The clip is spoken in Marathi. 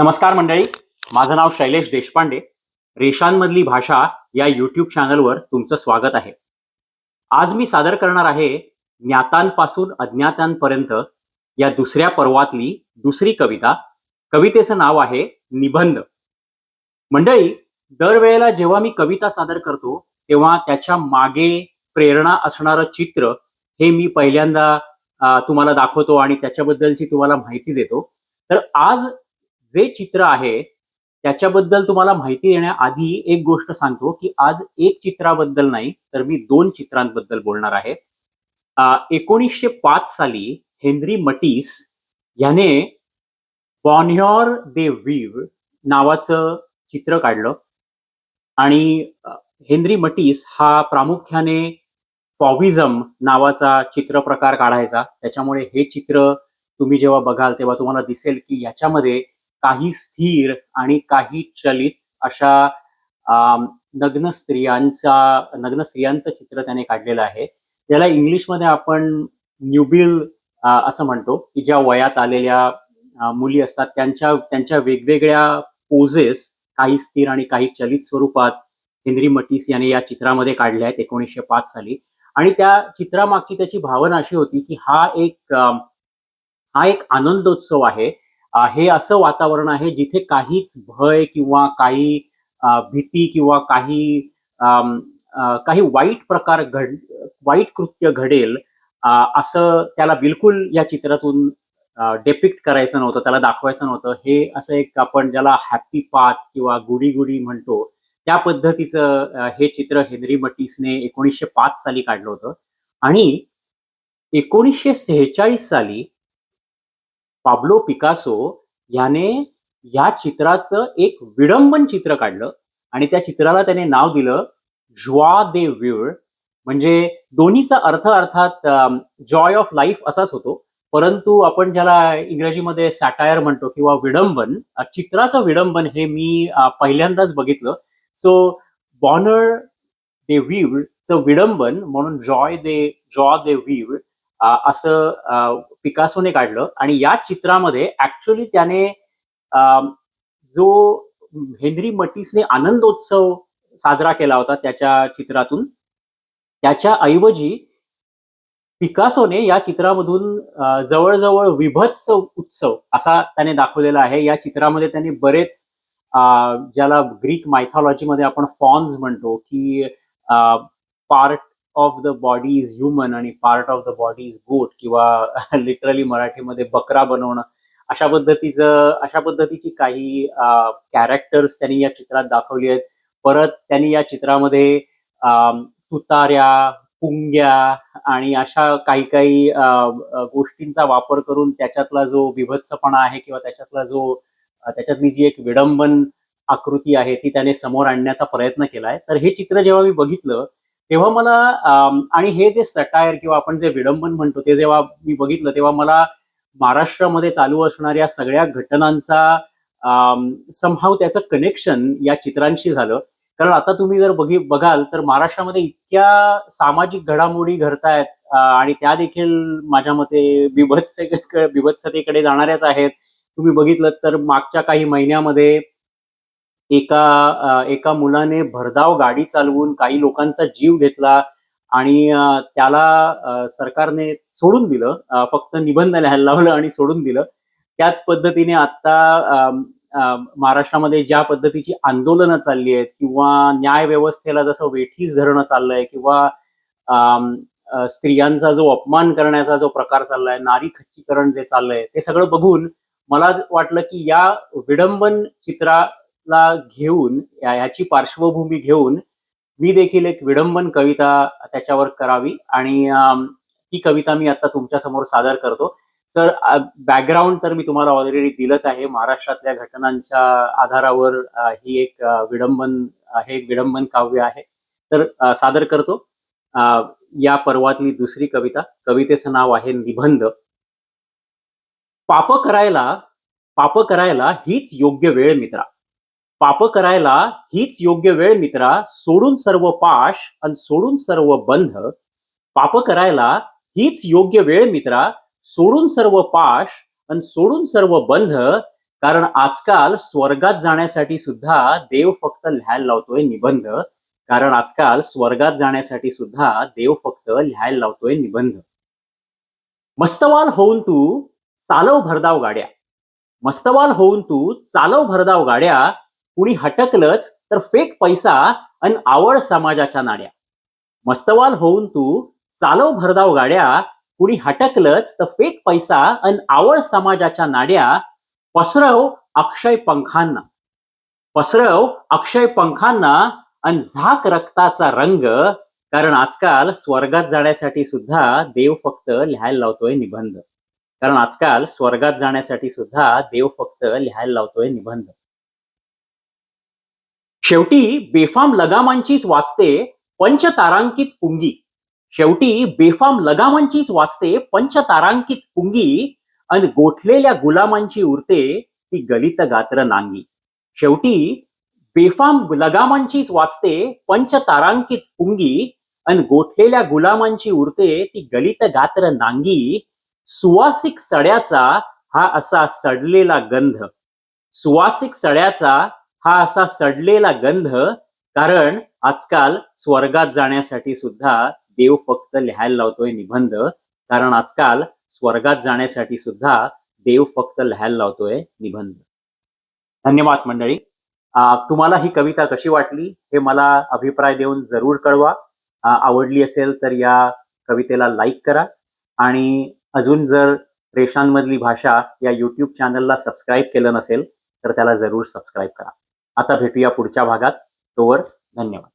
नमस्कार मंडळी. माझं नाव शैलेश देशपांडे. रेषांमधली भाषा या यूट्यूब चॅनलवर तुमचं स्वागत आहे. आज मी सादर करणार आहे ज्ञातांपासून अज्ञातांपर्यंत या दुसऱ्या पर्वातली दुसरी कविता. कवितेचं नाव आहे निबंध. मंडळी दरवेळेला जेव्हा मी कविता सादर करतो तेव्हा त्याच्यामागे प्रेरणा असणारं चित्र हे मी पहिल्यांदा तुम्हाला दाखवतो आणि त्याच्याबद्दलची तुम्हाला माहिती देतो. तर आज जे चित्र आहे त्याच्याबद्दल तुम्हाला माहिती देण्याआधी एक गोष्ट सांगतो की आज एक चित्राबद्दल नाही तर मी दोन चित्रांबद्दल बोलणार आहे. एकोणीसशे पाच साली हेनरी मटीस याने बॉन्ह्योर दे व्हीव नावाचं चित्र काढलं आणि हेनरी मटीस हा प्रामुख्याने फॉविझम नावाचा चित्र प्रकार काढायचा. त्याच्यामुळे हे चित्र तुम्ही जेव्हा बघाल तेव्हा तुम्हाला दिसेल की याच्यामध्ये काही स्थिर आणि काही चलित अशा नग्न स्त्रियांचा नग्न स्त्रियांचं चित्र त्याने काढलेलं आहे. त्याला इंग्लिशमध्ये आपण न्यूबिल असं म्हणतो की ज्या वयात आलेल्या मुली असतात त्यांच्या त्यांच्या वेगवेगळ्या पोजेस काही स्थिर आणि काही चलित स्वरूपात हेनरी मटीस याने या चित्रामध्ये काढल्या आहेत एकोणीसशे पाच साली. आणि त्या चित्रामागची त्याची भावना अशी होती की हा एक हा एक आनंदोत्सव आहे. हे असं वातावरण आहे जिथे काहीच भय किंवा काही भीती किंवा काही अ, काही वाईट प्रकार घड वाईट कृत्य घडेल असं त्याला बिलकुल या चित्रातून डेपिक्ट करायचं नव्हतं त्याला दाखवायचं नव्हतं. हे असं एक आपण ज्याला हॅपी पाथ किंवा गुडी गुडी म्हणतो त्या पद्धतीचं हे चित्र हेनरी मटीसने एकोणीसशे पाच साली काढलं होतं. आणि एकोणीसशे सेहेचाळीस साली पाब्लो पिकासो याने या चित्राचं एक विडंबन चित्र काढलं आणि त्या चित्राला त्याने नाव दिलं ज्वा दे व्यूळ. म्हणजे दोन्हीचा अर्थ अर्थात जॉय ऑफ लाईफ असाच होतो. परंतु आपण ज्याला इंग्रजीमध्ये सॅटायर म्हणतो किंवा विडंबन चित्राचं विडंबन हे मी पहिल्यांदाच बघितलं. सो बॉनर दे व्हीव विडंबन म्हणून जॉय दे जॉ दे व्हीव असं पिकासोने काढलं आणि या चित्रामध्ये ऍक्च्युली त्याने जो हेनरी मटीसने आनंदोत्सव साजरा केला होता त्याच्या चित्रातून त्याच्या ऐवजी पिकासोने या चित्रामधून जवळजवळ विभत्स उत्सव असा त्याने दाखवलेला आहे. या चित्रामध्ये त्याने बरेच ज्याला ग्रीक मायथॉलॉजीमध्ये आपण फॉन्स म्हणतो की part of the body is human आणि part of the body is goat किंवा लिटरली मराठीमध्ये बकरा बनवणं अशा पद्धतीचं अशा पद्धतीची काही कॅरेक्टर्स त्यांनी या चित्रात दाखवली आहेत. परत त्यांनी या चित्रामध्ये अम, तुताऱ्या पुंग्या आणि अशा काही काही गोष्टींचा वापर करून त्याच्यातला जो विभत्सपणा आहे किंवा त्याच्यातला जो त्याच्यातली जी एक विडंबन आकृती आहे ती त्याने समोर आणण्याचा प्रयत्न केलाय. तर हे चित्र जेव्हा मी बघितलं तेव्हा मला आणि हे जे सटायर किंवा आपण जे विडंबन म्हणतो ते जेव्हा मी बघितलं तेव्हा मला महाराष्ट्रामध्ये चालू असणाऱ्या सगळ्या घटनांचा समहाव त्याचं कनेक्शन या चित्रांशी झालं. कारण आता तुम्ही जर बघी बघाल तर महाराष्ट्रामध्ये इतक्या सामाजिक घडामोडी घडतायत आणि त्या देखील माझ्या मते बिभत्स बिभत्सतेकडे जाणाऱ्याच आहेत. तुम्ही बघितलं तर मागच्या काही महिन्यामध्ये एका एका मुलाने भरधाव गाडी चालवून काही लोकांचा जीव घेतला आणि त्याला सरकारने सोडून दिलं. फक्त निबंध लिहायला लावलं आणि सोडून दिलं. त्याच पद्धतीने आता महाराष्ट्रामध्ये ज्या पद्धतीची आंदोलनं चालली आहेत किंवा न्याय व्यवस्थेला जसं वेठीस धरणं चाललंय किंवा स्त्रियांचा जो अपमान करण्याचा जो प्रकार चाललाय नारी खच्चीकरण जे चाललंय ते सगळं बघून मला वाटलं की या विडंबन चित्रा ला घेऊन याची पार्श्वभूमी घेऊन मी देखील एक विडंबन कविता त्याच्यावर करावी आणि ती कविता मी आता तुमच्यासमोर सादर करतो. सर बॅकग्राऊंड तर मी तुम्हाला ऑलरेडी दिलंच आहे. महाराष्ट्रातल्या घटनांच्या आधारावर ही एक विडंबन हे एक विडंबन काव्य आहे. तर सादर करतो. या पर्वातली दुसरी कविता. कवितेचं नाव आहे निबंध. पाप करायला पाप करायला हीच योग्य वेळ मित्रा. पाप करायला हीच योग्य वेळ मित्रा सोडून सर्व पाश आणि सोडून सर्व बंध. पाप करायला हीच योग्य वेळ मित्रा सोडून सर्व पाश आणि सोडून सर्व बंध कारण आजकाल स्वर्गात जाण्यासाठी सुद्धा देव फक्त लिहायला लावतोय निबंध. कारण आजकाल स्वर्गात जाण्यासाठी सुद्धा देव फक्त लिहायला लावतोय निबंध. मस्तवाल होऊन तू चालव भरधाव गाड्या. मस्तवाल होऊन तू चालव भरधाव गाड्या कुणी हटकलंच तर फेक पैसा अन आवड समाजाच्या नाड्या. मस्तवाल होऊन तू चालव भरधाव गाड्या कुणी हटकलंच तर फेक पैसा अन आवड समाजाच्या नाड्या पसरव अक्षय पंखांना. पसरव अक्षय पंखांना अन झाक रक्ताचा रंग कारण आजकाल स्वर्गात जाण्यासाठी सुद्धा देव फक्त लिहायला लावतोय निबंध. कारण आजकाल स्वर्गात जाण्यासाठी सुद्धा देव फक्त लिहायला लावतोय निबंध. शेवटी बेफाम लगामांचीच वाचते पंचतारांकित पुंगी. शेवटी बेफाम लगामांचीच वाचते पंचतारांकित पुंगी आणि गोठलेल्या गुलामांची उरते ती गलित गात्र नांगी. शेवटी बेफाम लगामांचीच वाचते पंचतारांकित पुंगी आणि गोठलेल्या गुलामांची उरते ती गलित गात्र नांगी. सुवासिक सड्याचा हा असा सडलेला गंध. सुवासिक सड्याचा हा असा सडलेला गंध कारण आजकाल स्वर्गात जाण्यासाठी सुद्धा देव फक्त लिहायला लावतोय निबंध. कारण आजकाल स्वर्गात जाण्यासाठी सुद्धा देव फक्त लिहायला लावतोय निबंध. धन्यवाद मंडळी. तुम्हाला ही कविता कशी वाटली हे मला अभिप्राय देऊन जरूर कळवा. आवडली असेल तर या कवितेला लाईक करा. आणि अजून जर रेषांमधली भाषा या यूट्यूब चॅनलला सबस्क्राईब केलं नसेल तर त्याला जरूर सबस्क्राईब करा. आता भेटूया पुढच्या भागात. तोवर धन्यवाद.